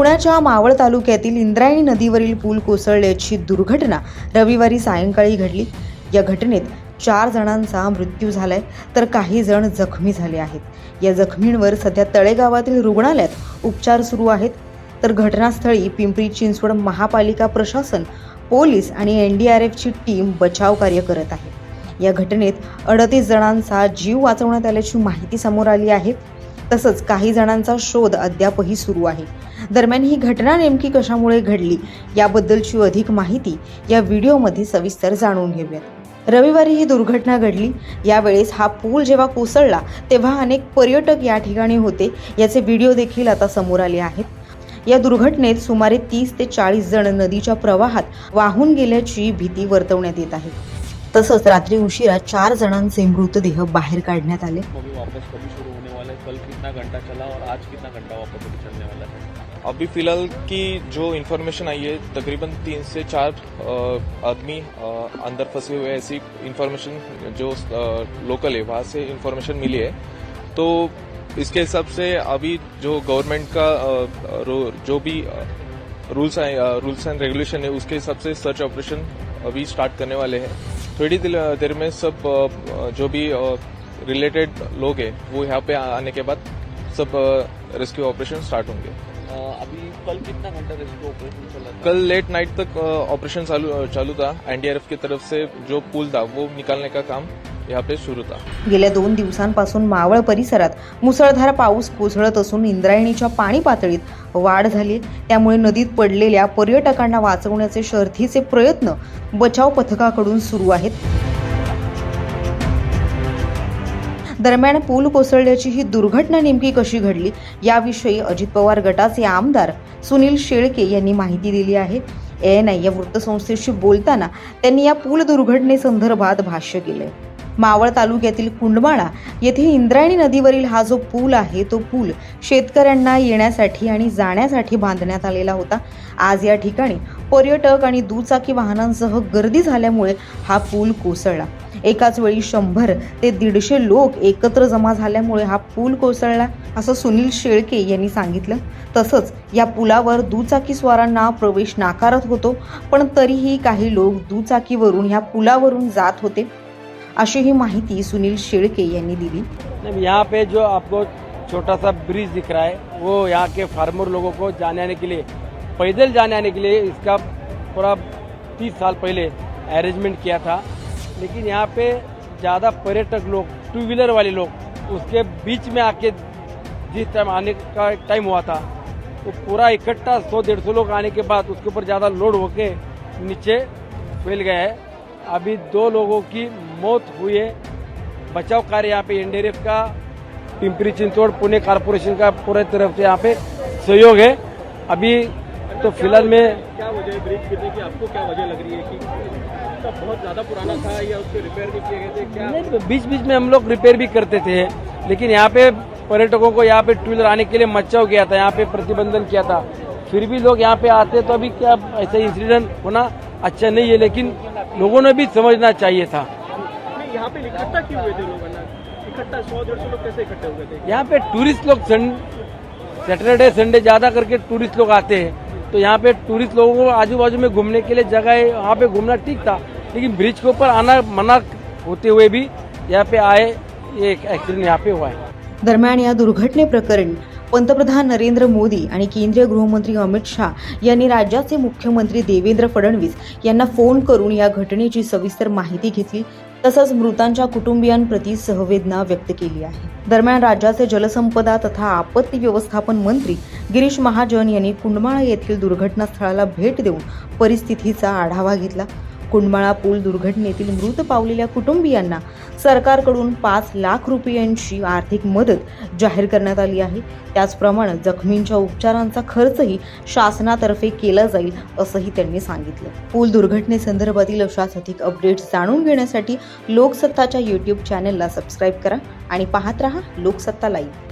पुण्याच्या मावळ तालुक्यातील इंद्रायणी नदीवरील पूल कोसळल्याची दुर्घटना रविवारी सायंकाळी घडली. या घटनेत चार जणांचा मृत्यू झालाय तर काही जण जखमी झाले आहेत. या जखमींवर सध्या तळेगावातील रुग्णालयात उपचार सुरू आहेत. तर घटनास्थळी पिंपरी चिंचवड महापालिका प्रशासन पोलीस आणि एन डी आर एफची टीम बचाव कार्य करत आहे. या घटनेत अडतीस जणांचा जीव वाचवण्यात आल्याची माहिती समोर आली आहे. तसंच काही जणांचा शोध अद्यापही सुरू आहे. दरम्यान ही घटना नेमकी कशामुळे घडली याबद्दलची अधिक माहिती या व्हिडिओमध्ये सविस्तर जाणून घेऊयात. रविवारी ही दुर्घटना घडली. यावेळेस हा पूल जेव्हा कोसळला तेव्हा अनेक पर्यटक या ठिकाणी होते. याचे व्हिडिओ देखील आता समोर आले आहेत. या दुर्घटनेत सुमारे तीस ते चाळीस जण नदीच्या प्रवाहात वाहून गेल्याची भीती वर्तवण्यात येत आहे. तसंच रात्री उशिरा चार जणांचे मृतदेह बाहेर काढण्यात आले. वापस कभी शुरू होने वाला है? कल कितना घंटा चला और आज कितना घंटा वापस चलने वाला है? अभी फ़िलहाल की जो इन्फॉर्मेशन आई है, तकरीबन तीन से चार आदमी अंदर फंसे हुए ऐसी इन्फॉर्मेशन जो लोकल है, वहाँ से इन्फॉर्मेशन मिली है। तो इसके हिसाब से अभी जो गवर्नमेंट का जो भी रूल्स रूल्स एंड रेगुलेशन है, उसके हिसाब से सर्च ऑपरेशन अभी स्टार्ट करने वाले हैं। थोड़ी देर में सब जो भी रिलेटेड लोग हैं, वो यहाँ पे आने के बाद सब रेस्क्यू ऑपरेशन स्टार्ट होंगे। अभी कल कितना घंटा रेस्क्यू ऑपरेशन चला था? कल लेट नाइट तक ऑपरेशन चालू चालू था। एनडीआरएफ की तरफ से जो पुल था वो निकालने का काम यहाँ पे शुरू था। गेल्या दोन दिवसांपासून मावळ परिसरात मुसळधार पाऊस कोसळत असून इंद्रायणीच्या पाणी पातळीत वाढ झाली त्यामुळे नदीत पडलेल्या पर्यटकांना वाचवण्याचे शर्थीचे प्रयत्न बचाव पथकाकडून सुरू आहेत. दरम्यान पूल कोसळल्याची ही दुर्घटना नेमकी कशी घडली याविषयी अजित पवार गटाचे आमदार सुनील शेळके यांनी माहिती दिली आहे. एन आय या वृत्तसंस्थेशी बोलताना त्यांनी या पूल दुर्घटनेसंदर्भात भाष्य केलंय. मावळ तालुक्यातील कुंडमाळा येथे इंद्रायणी नदीवरील हा जो पूल आहे तो पूल शेतकऱ्यांना येण्यासाठी आणि जाण्यासाठी बांधण्यात आलेला होता. आज या ठिकाणी पर्यटक आणि दुचाकी वाहनांसह गर्दी झाल्यामुळे हा पूल कोसळला. एकाच वेळी शंभर ते दीडशे लोक एकत्र जमा झाल्यामुळे हा पूल कोसळला असं सुनील शेळके यांनी सांगितलं. तसंच या पुलावर दुचाकी स्वारांना प्रवेश नाकारत होतो पण तरीही काही लोक दुचाकीवरून ह्या पुलावरून जात होते अशी ही माहिती सुनील शेळके यांनी दिली. यहाँ पे जो आपको छोटा सा ब्रिज दिख रहा है वो यहाँ के फार्मर लोगों को जाने आने के लिए पैदल जाने आने के लिए इसका पूरा तीस साल पहले अरेंजमेंट किया था। लेकिन यहाँ पे ज़्यादा पर्यटक लोग टू व्हीलर वाले लोग, उसके बीच में आके जिस टाइम आने का टाइम हुआ था वो तो पूरा इकट्ठा सौ डेढ़ सौ लोग आने के बाद उसके ऊपर ज़्यादा लोड होके नीचे फैल गया है। अभी दो लोगों की मौत हुई है। बचाव कार्य यहाँ पे एनडीआरएफ का, पिंपरी चिंचवड़ पुणे कारपोरेशन का पूरे तरफ़ से यहाँ पे सहयोग है। अभी तो फ़िलहाल में क्या वजह ब्रिज गिरने की? आपको क्या वजह लग रही है कि इसका बहुत ज़्यादा पुराना था या उसके रिपेयर भी किए गए थे? क्या नहीं, बीच बीच में हम लोग रिपेयर भी करते थे। लेकिन यहाँ पे पर्यटकों को यहाँ पे टू व्हीलर आने के लिए मच्चाव गया था यहाँ पे प्रतिबंधन किया था। फिर भी लोग यहाँ पे आते तो अभी क्या ऐसा इंसिडेंट होना अच्छा नहीं है लेकिन लोगों ने भी समझना चाहिए था। यहाँ पे इकट्ठा क्यों हुए थे लोग? इकट्ठा सौ डेढ़ सौ लोग कैसे इकट्ठे हुए थे? यहाँ पे टूरिस्ट लोग सैटरडे संडे ज़्यादा करके टूरिस्ट लोग आते हैं। तो यहाँ पे टूरिस्ट लोगों को आजू बाजू में घूमने के लिए जगह है, वहाँ पे घूमना ठीक था, लेकिन ब्रिज के ऊपर आना मना होते हुए भी यहाँ पे आए, ये एक एक्सीडेंट यहाँ पे हुआ है। दरमियान दरम्यान दुर्घटना दुर्घटनेप्रकरणी पंतप्रधान नरेंद्र मोदी आणि केंद्रीय गृहमंत्री अमित शाह यांनी राज्याचे मुख्यमंत्री देवेंद्र फडणवीस यांना फोन करून या घटनेची सविस्तर माहिती घेतली तसंच मृतांच्या कुटुंबियांप्रती सहवेदना व्यक्त केली आहे. दरम्यान राज्याचे जलसंपदा तथा आपत्ती व्यवस्थापन मंत्री गिरीश महाजन यांनी कुंडमाळा येथील दुर्घटनास्थळाला भेट देऊन परिस्थितीचा आढावा घेतला. कुंडमाळा पूल दुर्घटनेतील मृत पावलेल्या कुटुंबियांना सरकारकडून पाच लाख रुपयांची आर्थिक मदत जाहीर करण्यात आली आहे. त्याचप्रमाणे जखमींच्या उपचारांचा खर्चही शासनातर्फे केला जाईल असंही त्यांनी सांगितलं. पूल दुर्घटनेसंदर्भातील अशाच अधिक अपडेट्स जाणून घेण्यासाठी लोकसत्ताच्या यूट्यूब चॅनलला सबस्क्राईब करा आणि पाहत रहा लोकसत्ता लाईव्ह